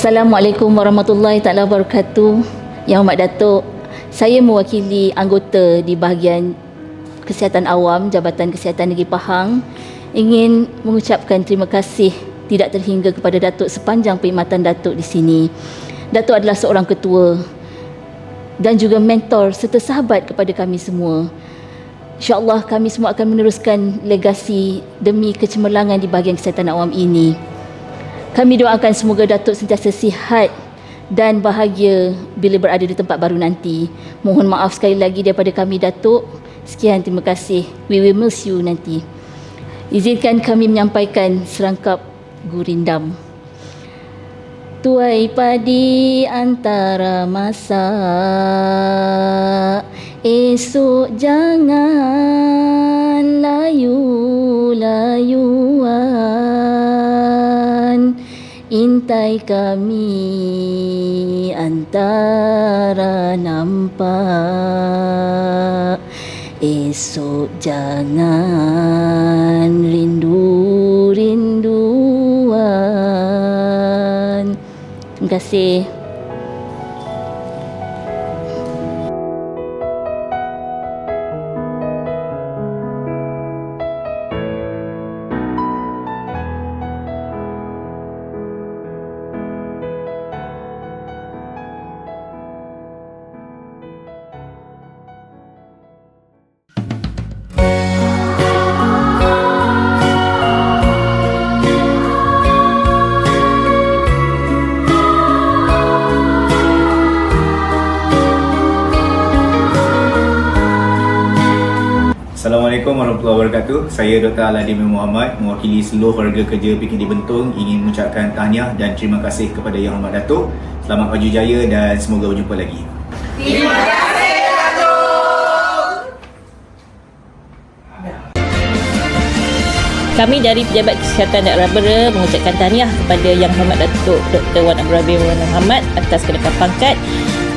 Assalamualaikum warahmatullahi taala wabarakatuh. Yang Hormat Datuk, saya mewakili anggota di bahagian Kesihatan Awam Jabatan Kesihatan Negeri Pahang ingin mengucapkan terima kasih tidak terhingga kepada Datuk sepanjang perkhidmatan Datuk di sini. Datuk adalah seorang ketua dan juga mentor serta sahabat kepada kami semua. InsyaAllah kami semua akan meneruskan legasi demi kecemerlangan di bahagian kesihatan awam ini. Kami doakan semoga Datuk sentiasa sihat dan bahagia bila berada di tempat baru nanti. Mohon maaf sekali lagi daripada kami Datuk. Sekian terima kasih. We will miss you nanti. Izinkan kami menyampaikan serangkap gurindam. Tuai padi antara masa Esok jangan layu-layuan Intai kami antara nampak Esok jangan rindu-rinduan Terima kasih. Assalamualaikum warahmatullahi wabarakatuh. Saya Dr. Aladin bin Muhammad mewakili seluruh warga kerja PKD Bentong ingin mengucapkan tahniah dan terima kasih kepada Yang Hormat Datuk. Selamat maju jaya dan semoga berjumpa lagi. Kami dari Pejabat Kesihatan Daerah Bera mengucapkan tahniah kepada Yang Hormat Datuk Dr. Wan Abdul Rahim Wan Muhammad atas kenaikan pangkat.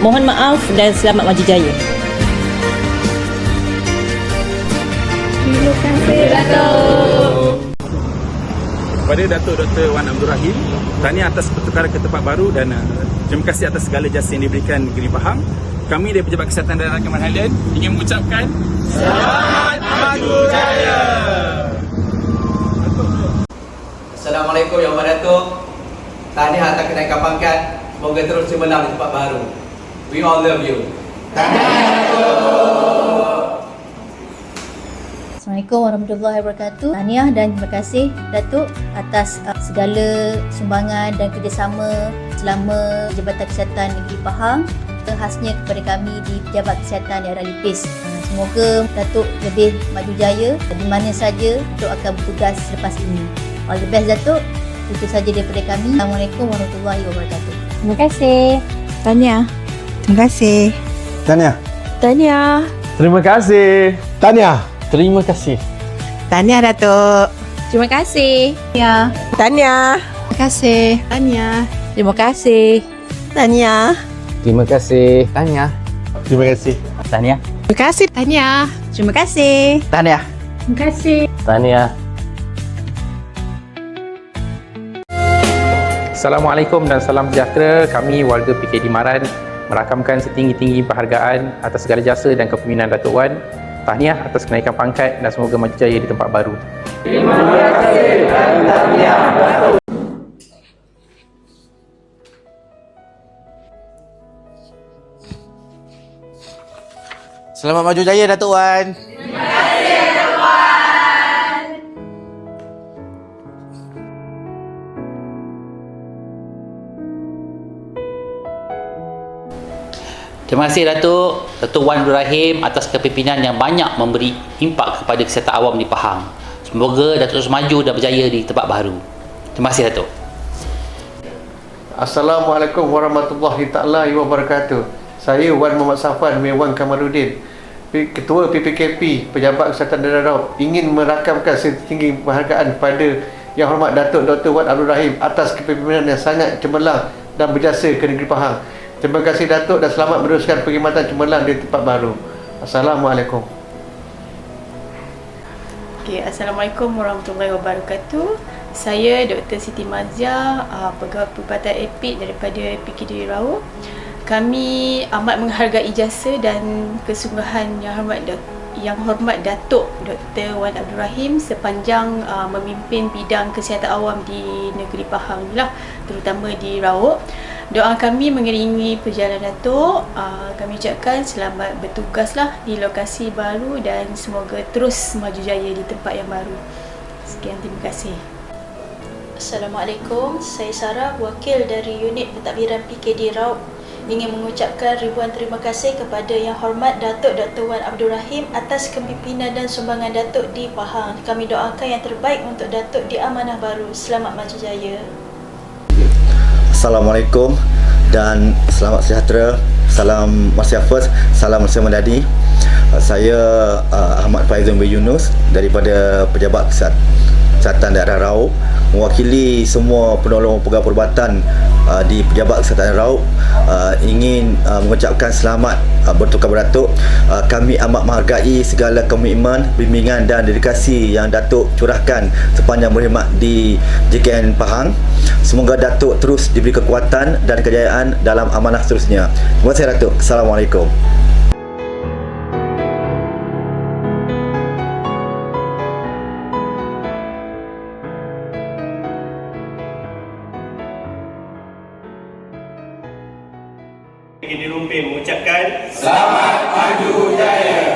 Mohon maaf dan selamat maju jaya. Kepada Datuk Dr. Wan Abdul Rahim tahniah atas pertukaran ke tempat baru dan uh, terima kasih atas segala jasa yang diberikan negeri Pahang kami dari Pejabat Kesihatan Daerah Kemal Highland ingin mengucapkan Selamat Maju Jaya Assalamualaikum Yang Hormat Datuk. Tahniah atas kenaikan pangkat. Semoga terus cemerlang di tempat baru. We all love you. Assalamualaikum warahmatullahi wabarakatuh. Tahniah dan terima kasih Datuk atas uh, segala sumbangan dan kerjasama selama Jabatan Kesihatan Negeri Pahang khasnya kepada kami di Pejabat Kesihatan Daerah Lipis. Uh, Semoga Datuk lebih maju jaya di mana saja Datuk akan bertugas selepas ini. All the best Datuk. Itu saja daripada kami. Assalamualaikum warahmatullahi wabarakatuh. Terima kasih. Tanya. Terima kasih. Tanya. Tanya. Terima kasih. Tanya. Terima kasih. Tanya Datuk. Terima kasih. Ya. Tanya. Terima kasih. Tanya. Terima kasih. Tanya. Terima kasih. Tanya. Terima kasih. Tanya. Terima kasih. Tanya. Terima kasih. Tanya. Terima kasih. Tanya. Assalamualaikum dan salam sejahtera kami warga PKD Maran merakamkan setinggi-tinggi penghargaan atas segala jasa dan kepimpinan Datuk Wan tahniah atas kenaikan pangkat dan semoga maju jaya di tempat baru Selamat maju jaya Datuk Wan. Terima kasih Datuk Datuk Wan Abdul Rahim atas kepimpinan yang banyak memberi impak kepada kesihatan awam di Pahang. Semoga Datuk terus maju dan berjaya di tempat baru. Terima kasih Datuk. Assalamualaikum warahmatullahi taala wabarakatuh. Saya Wan Muhammad Safwan bin Wan Kamaluddin, P- Ketua PPKP Pejabat Kesihatan Daerah ingin merakamkan setinggi penghargaan pada Yang Hormat Datuk Dr. Wan Abdul Rahim atas kepimpinan yang sangat cemerlang dan berjasa ke negeri Pahang. Terima kasih Datuk dan selamat meneruskan perkhidmatan cemerlang di tempat baru. Assalamualaikum. Okay, Assalamualaikum warahmatullahi wabarakatuh. Saya Dr. Siti Mazia, uh, pegawai Perubatan Epid daripada PKD Rao. Kami amat menghargai jasa dan kesungguhan yang hormat yang hormat Datuk Dr. Wan Abdul Rahim sepanjang uh, memimpin bidang kesihatan awam di negeri Pahang lah, terutama di Rao. Doa kami mengiringi perjalanan Datuk. Uh, kami ucapkan selamat bertugas lah di lokasi baru dan semoga terus maju jaya di tempat yang baru. Sekian, terima kasih. Assalamualaikum, saya Sarah, wakil dari unit pentadbiran PKD Raub ingin mengucapkan ribuan terima kasih kepada Yang Hormat Datuk Dr. Wan Abdul Rahim atas kepimpinan dan sumbangan Datuk di Pahang. Kami doakan yang terbaik untuk Datuk di amanah baru. Selamat maju jaya. Assalamualaikum dan selamat sejahtera. Salam Malaysia First, salam Malaysia Madani. Uh, Saya uh, Ahmad Faizul bin Yunus daripada Pejabat Kesihatan Daerah Rau mewakili semua penolong pegawai perubatan uh, di Pejabat Kesihatan Rau uh, ingin uh, mengucapkan selamat uh, bertukar beratuk. Uh, kami amat menghargai segala komitmen, bimbingan dan dedikasi yang Datuk curahkan sepanjang berkhidmat di JKN Pahang. Semoga Datuk terus diberi kekuatan dan kejayaan dalam amanah seterusnya. Terima kasih Datuk. Assalamualaikum. di rumpin mengucapkan selamat maju jaya.